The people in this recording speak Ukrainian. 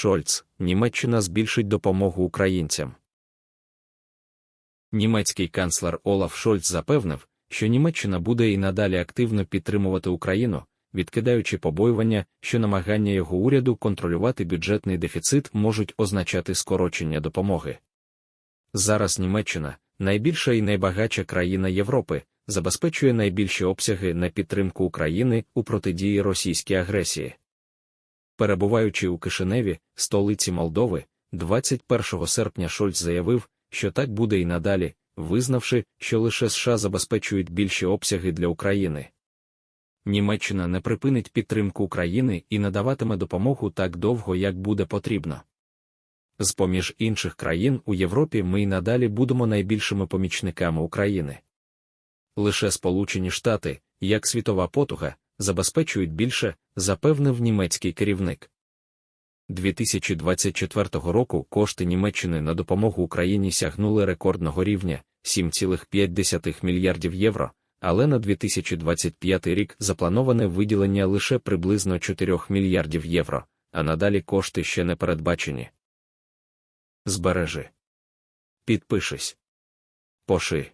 Шольц, Німеччина збільшить допомогу українцям. Німецький канцлер Олаф Шольц запевнив, що Німеччина буде і надалі активно підтримувати Україну, відкидаючи побоювання, що намагання його уряду контролювати бюджетний дефіцит можуть означати скорочення допомоги. Зараз Німеччина, найбільша і найбагатша країна Європи, забезпечує найбільші обсяги на підтримку України у протидії російській агресії. Перебуваючи у Кишиневі, столиці Молдови, 21 серпня Шольц заявив, що так буде і надалі, визнавши, що лише США забезпечують більші обсяги для України. Німеччина не припинить підтримку України і надаватиме допомогу так довго, як буде потрібно. З поміж інших країн у Європі ми й надалі будемо найбільшими помічниками України. Лише Сполучені Штати, як світова потуга, забезпечують більше, запевнив німецький керівник. 2024 року кошти Німеччини на допомогу Україні сягнули рекордного рівня 7,5 мільярдів євро, але на 2025 рік заплановане виділення лише приблизно 4 мільярдів євро, а надалі кошти ще не передбачені. Збережи. Підпишись. Поши.